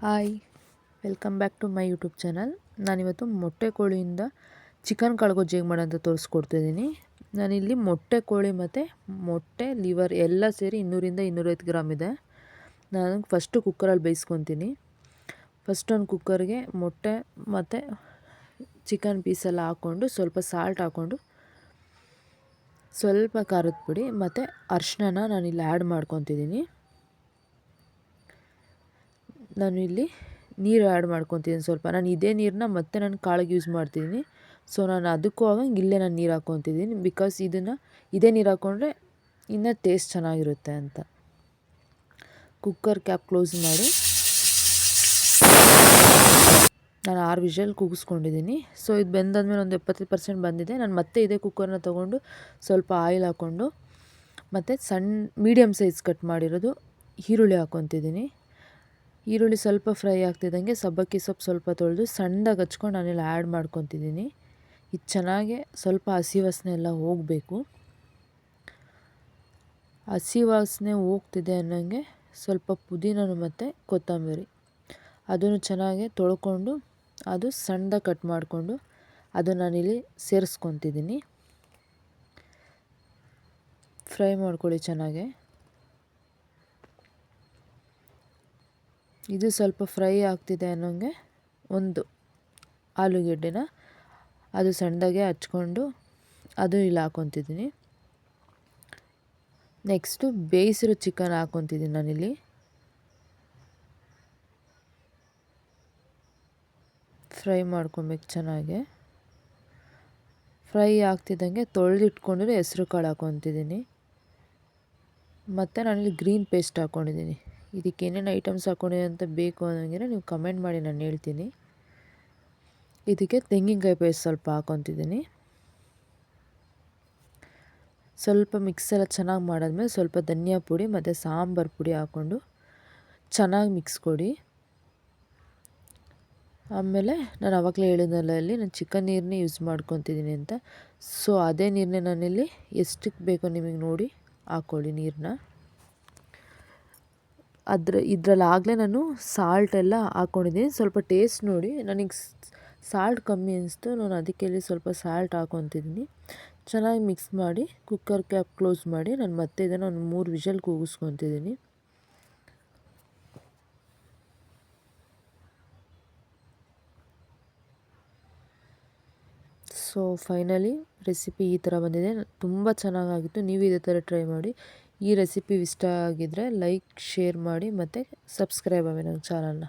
Hi, welcome back to my YouTube channel. ನಾನಿವತ್ತು ಮೊಟ್ಟೆ ಕೋಳಿಯಿಂದ ಚಿಕನ್ ಕಳ್ಗೊಜ್ಜು ಹೇಗೆ ಮಾಡೋಂತ ತೋರಿಸ್ಕೊಡ್ತಿದ್ದೀನಿ. ನಾನಿಲ್ಲಿ ಮೊಟ್ಟೆ ಕೋಳಿ ಮತ್ತು ಮೊಟ್ಟೆ, ಲಿವರ್ ಎಲ್ಲ ಸೇರಿ ಇನ್ನೂರಿಂದ ಇನ್ನೂರೈವತ್ತು ಗ್ರಾಮ್ ಇದೆ. ನಾನು ಫಸ್ಟು ಕುಕ್ಕರಲ್ಲಿ ಬೇಯಿಸ್ಕೊತೀನಿ. ಫಸ್ಟ್ ಒಂದು ಕುಕ್ಕರ್ಗೆ ಮೊಟ್ಟೆ ಮತ್ತು ಚಿಕನ್ ಪೀಸೆಲ್ಲ ಹಾಕ್ಕೊಂಡು ಸ್ವಲ್ಪ ಸಾಲ್ಟ್ ಹಾಕ್ಕೊಂಡು ಸ್ವಲ್ಪ ಖಾರದ ಪುಡಿ ಮತ್ತು ಅರ್ಶಿನ ನಾನಿಲ್ಲಿ ಆ್ಯಡ್ ಮಾಡ್ಕೊತಿದ್ದೀನಿ. ನಾನು ಇಲ್ಲಿ ನೀರು ಆ್ಯಡ್ ಮಾಡ್ಕೊತೀನಿ ಸ್ವಲ್ಪ. ನಾನು ಇದೇ ನೀರನ್ನ ಮತ್ತೆ ನಾನು ಕಾಳಿಗೆ ಯೂಸ್ ಮಾಡ್ತಿದ್ದೀನಿ ಸೊ ನಾನು ಅದಕ್ಕೂ ಆಗಂಗೆ ಇಲ್ಲೇ ನಾನು ನೀರು ಹಾಕ್ಕೊತಿದ್ದೀನಿ ಬಿಕಾಸ್ ಇದನ್ನು ಇದೇ ನೀರು ಹಾಕ್ಕೊಂಡ್ರೆ ಇನ್ನೂ ಟೇಸ್ಟ್ ಚೆನ್ನಾಗಿರುತ್ತೆ ಅಂತ. ಕುಕ್ಕರ್ ಕ್ಯಾಪ್ ಕ್ಲೋಸ್ ಮಾಡಿ. ನಾನು ಆರು ವಿಷಲ್ ಕೂಗಿಸ್ಕೊಂಡಿದ್ದೀನಿ. ಸೊ ಇದು ಬೆಂದಾದ್ಮೇಲೆ ಒಂದು ಎಪ್ಪತ್ತೈದು ಪರ್ಸೆಂಟ್ ಬಂದಿದೆ. ನಾನು ಮತ್ತೆ ಇದೇ ಕುಕ್ಕರ್ನ ತೊಗೊಂಡು ಸ್ವಲ್ಪ ಆಯಿಲ್ ಹಾಕ್ಕೊಂಡು ಮತ್ತು ಸಣ್ಣ ಮೀಡಿಯಮ್ ಸೈಜ್ ಕಟ್ ಮಾಡಿರೋದು ಈರುಳ್ಳಿ ಹಾಕ್ಕೊತಿದ್ದೀನಿ ಈರುಳ್ಳಿ ಸ್ವಲ್ಪ ಫ್ರೈ ಆಗ್ತಿದ್ದಂಗೆ ಸಬ್ಬಕ್ಕಿ ಸೊಪ್ಪು ಸ್ವಲ್ಪ ತೊಳೆದು ಸಣ್ಣದಾಗಿ ಹಚ್ಕೊಂಡು ನಾನಿಲ್ಲಿ ಆ್ಯಡ್ ಮಾಡ್ಕೊತಿದ್ದೀನಿ. ಇದು ಚೆನ್ನಾಗೆ ಸ್ವಲ್ಪ ಹಸಿ ವಾಸನೆ ಎಲ್ಲ ಹೋಗಬೇಕು. ಹಸಿ ವಾಸನೆ ಹೋಗ್ತಿದೆ ಅನ್ನೋಂಗೆ ಸ್ವಲ್ಪ ಪುದೀನನು ಮತ್ತು ಕೊತ್ತಂಬರಿ. ಅದನ್ನು ಚೆನ್ನಾಗಿ ತೊಳ್ಕೊಂಡು ಅದು ಸಣ್ಣದಾಗಿ ಕಟ್ ಮಾಡಿಕೊಂಡು ಅದು ನಾನಿಲ್ಲಿ ಸೇರಿಸ್ಕೊತಿದ್ದೀನಿ. ಫ್ರೈ ಮಾಡ್ಕೊಳ್ಳಿ ಚೆನ್ನಾಗೆ. ಇದು ಸ್ವಲ್ಪ ಫ್ರೈ ಆಗ್ತಿದೆ ಅನ್ನೋಂಗೆ ಒಂದು ಆಲೂಗೆಡ್ಡೆನ ಅದು ಸಣ್ಣದಾಗೆ ಹಚ್ಕೊಂಡು ಅದು ಇಲ್ಲಿ ಹಾಕ್ಕೊತಿದ್ದೀನಿ ನೆಕ್ಸ್ಟು ಬೇಯಿಸಿರೋ ಚಿಕನ್ ಹಾಕ್ಕೊತಿದ್ದೀನಿ ನಾನಿಲ್ಲಿ. ಫ್ರೈ ಮಾಡ್ಕೊಬೇಕು ಚೆನ್ನಾಗೆ. ಫ್ರೈ ಆಗ್ತಿದ್ದಂಗೆ ತೊಳೆದಿಟ್ಕೊಂಡಿರೋ ಹೆಸ್ರು ಕಾಳು ಹಾಕ್ಕೊತಿದ್ದೀನಿ ಮತ್ತು ನಾನಿಲ್ಲಿ ಗ್ರೀನ್ ಪೇಸ್ಟ್ ಹಾಕ್ಕೊಂಡಿದ್ದೀನಿ ಇದಕ್ಕೆ ಏನೇನು ಐಟಮ್ಸ್ ಹಾಕೊಂಡಿ ಅಂತ ಬೇಕು ಅನ್ನೋಂಗಿದ್ರೆ ನೀವು ಕಮೆಂಟ್ ಮಾಡಿ ನಾನು ಹೇಳ್ತೀನಿ. ಇದಕ್ಕೆ ತೆಂಗಿನಕಾಯಿ ಪೇಸ್ಟ್ ಸ್ವಲ್ಪ ಹಾಕೊತಿದ್ದೀನಿ. ಸ್ವಲ್ಪ ಮಿಕ್ಸ್ ಎಲ್ಲ ಚೆನ್ನಾಗಿ ಮಾಡಾದ್ಮೇಲೆ ಸ್ವಲ್ಪ ಧನಿಯಾ ಪುಡಿ ಮತ್ತು ಸಾಂಬಾರು ಪುಡಿ ಹಾಕ್ಕೊಂಡು ಚೆನ್ನಾಗಿ ಮಿಕ್ಸ್ ಕೊಡಿ. ಆಮೇಲೆ ನಾನು ಆವಾಗಲೇ ಹೇಳಿದ್ನಲ್ಲ ಇಲ್ಲಿ ನಾನು ಚಿಕನ್ ನೀರನ್ನೇ ಯೂಸ್ ಮಾಡ್ಕೊತಿದ್ದೀನಿ ಅಂತ. ಸೊ ಅದೇ ನೀರನ್ನೇ ನಾನಿಲ್ಲಿ ಎಷ್ಟಕ್ಕೆ ಬೇಕೋ ನಿಮಗೆ ನೋಡಿ ಹಾಕ್ಕೊಳ್ಳಿ ನೀರನ್ನ ಅದ್ರ ಇದ್ರಲ್ಲಿ ನಾನು ಸಾಲ್ಟ್ ಎಲ್ಲ ಹಾಕ್ಕೊಂಡಿದ್ದೀನಿ ಸ್ವಲ್ಪ ಟೇಸ್ಟ್ ನೋಡಿ. ನನಗೆ ಸಾಲ್ಟ್ ಕಮ್ಮಿ ಅನಿಸ್ತು. ನಾನು ಅದಕ್ಕೆ ಇಲ್ಲಿ ಸ್ವಲ್ಪ ಸಾಲ್ಟ್ ಹಾಕ್ಕೊತಿದ್ದೀನಿ ಚೆನ್ನಾಗಿ ಮಿಕ್ಸ್ ಮಾಡಿ ಕುಕ್ಕರ್ ಕ್ಯಾಪ್ ಕ್ಲೋಸ್ ಮಾಡಿ, ನಾನು ಮತ್ತೆ ಇದನ್ನು ಒಂದು ಮೂರು ವಿಷಲ್ ಕೂಗಿಸ್ಕೊತಿದ್ದೀನಿ. ಸೊ ಫೈನಲಿ ರೆಸಿಪಿ ಈ ಥರ ಬಂದಿದೆ. ತುಂಬ ಚೆನ್ನಾಗಾಗಿತ್ತು. ನೀವು ಇದೇ ಥರ ಟ್ರೈ ಮಾಡಿ. ಈ ರೆಸಿಪಿ ಇಷ್ಟ ಆಗಿದ್ದರೆ ಲೈಕ್ ಶೇರ್ ಮಾಡಿ ಮತ್ತು ಸಬ್ಸ್ಕ್ರೈಬ್ ಆಗಿ ನನ್ನ ಚಾನಲ್ನ